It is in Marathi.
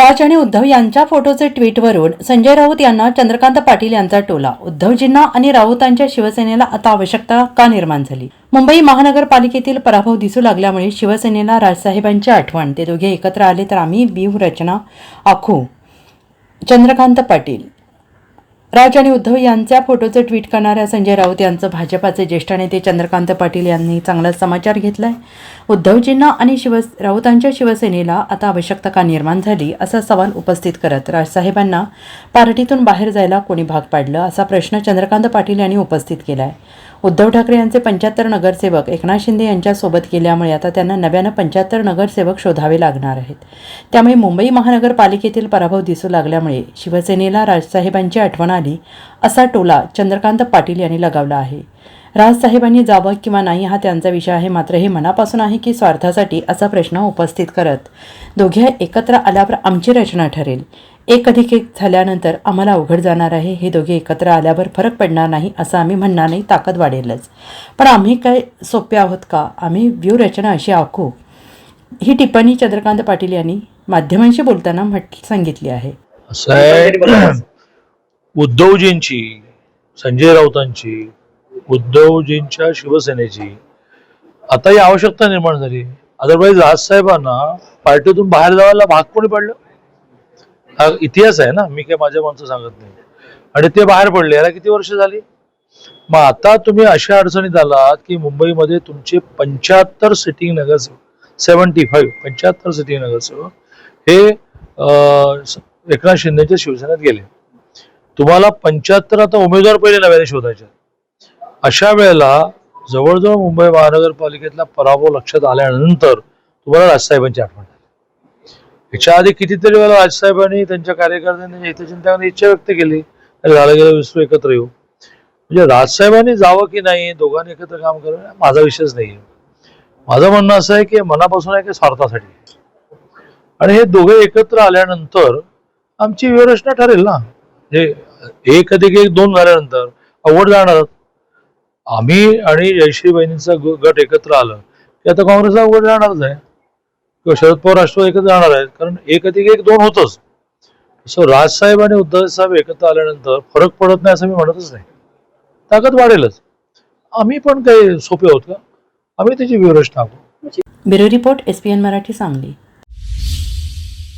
राज आणि उद्धव यांच्या फोटोचे ट्विटवरून संजय राऊत यांना चंद्रकांत पाटील यांचा टोला. उद्धवजींना आणि राऊतांच्या शिवसेनेला आता आवश्यकता का निर्माण झाली? मुंबई महानगरपालिकेतील पराभव दिसू लागल्यामुळे शिवसेनेला राजसाहेबांची आठवण. ते दोघे एकत्र आले तर आम्ही व्यूहरचना आखू. चंद्रकांत पाटील राज आणि उद्धव यांच्या फोटोचं ट्विट करणाऱ्या संजय राऊत यांचं भाजपाचे ज्येष्ठ नेते चंद्रकांत पाटील यांनी चांगला समाचार घेतलाय. उद्धवजींना आणि शिव राऊतांच्या शिवसेनेला आता आवश्यकता का निर्माण झाली असा सवाल उपस्थित करत राजसाहेबांना पार्टीतून बाहेर जायला कोणी भाग पाडलं असा प्रश्न चंद्रकांत पाटील यांनी उपस्थित केला आहे उद्धव ठाकरे यांचे पंच्याहत्तर नगरसेवक एकनाथ शिंदे यांच्यासोबत गेल्यामुळे आता त्यांना नव्यानं पंच्याहत्तर नगरसेवक शोधावे लागणार आहेत. त्यामुळे मुंबई महानगरपालिकेतील पराभव दिसू लागल्यामुळे शिवसेनेला राजसाहेबांची आठवण आली असा टोला चंद्रकांत पाटील यांनी लगावला आहे. राजसाहेबांनी जावं किंवा नाही हा त्यांचा विषय आहे. मात्र हे मनापासून आहे की स्वार्थासाठी असा प्रश्न उपस्थित करत दोघे एकत्र आल्यावर आमची रचना ठरेल. एक अधिक एक झाल्यानंतर आम्हाला अवघड जाणार आहे. हे दोघे एकत्र आल्यावर फरक पडणार नाही असं आम्ही म्हणणार नाही ताकद वाढेलच. पण आम्ही काय सोपे आहोत का? आम्ही व्यूहरचना अशी आखू. ही टिप्पणी चंद्रकांत पाटील यांनी माध्यमांशी बोलताना म्हट सांगितली आहे. आहे उद्धवजींची संजय राऊतांची उद्धवजींच्या शिवसेनेची. आता ही आवश्यकता निर्माण झाली. अदरवाईज राजसाहेबांना पार्टीतून बाहेर जायला भाग कोणी पडलं? हा इतिहास आहे ना मी काय माझ्या माणसं सांगत नाही. आणि ते बाहेर पडले याला किती वर्ष झाली? मग आता तुम्ही अशा अडचणीत आलात की मुंबईमध्ये तुमचे पंच्याहत्तर सिटिंग नगरसेवक सेव्हन्टी फाईव्ह पंच्याहत्तर सिटिंग नगरसेवक हे एकनाथ शिंदेच्या शिवसेनेत गेले. तुम्हाला पंच्याहत्तर आता उमेदवार पहिले नव्याने शोधायचे अशा वेळेला जवळजवळ मुंबई महानगरपालिकेतला पराभव लक्षात आल्यानंतर तुम्हाला राजसाहेबांची आठवण याच्या आधी कितीतरी वेळा राजसाहेबांनी त्यांच्या कार्यकर्त्यांनी हितचिंतकांनी इच्छा व्यक्त केली झालं गेलं विसरू एकत्र येऊ. म्हणजे राजसाहेबांनी जावं की नाही दोघांनी एकत्र काम करणं माझा विषयच नाही माझं म्हणणं असं आहे की मनापासून आहे की स्वार्थासाठी. आणि हे दोघे एकत्र आल्यानंतर आमची व्यवस्था ठरेल ना. हे एक अधिक एक दोन झाल्यानंतर अवघड जाणार. आम्ही आणि जयश्री बहिणींचा ग- गट एकत्र आलं की आता काँग्रेसला उघड राहणारच आहे. किंवा शरद पवार राष्ट्रवाद एकत्र जाणार आहेत. कारण एक अधिक एक दोन होतच. सो राजसाहेब आणि उद्धव साहेब एकत्र आल्यानंतर फरक पडत नाही असं मी म्हणतच नाही. ताकद वाढेलच. आम्ही पण काही सोपे आहोत का? आम्ही त्याची व्यवस्था टाकू. Bureau report S P N Marathi Sangli.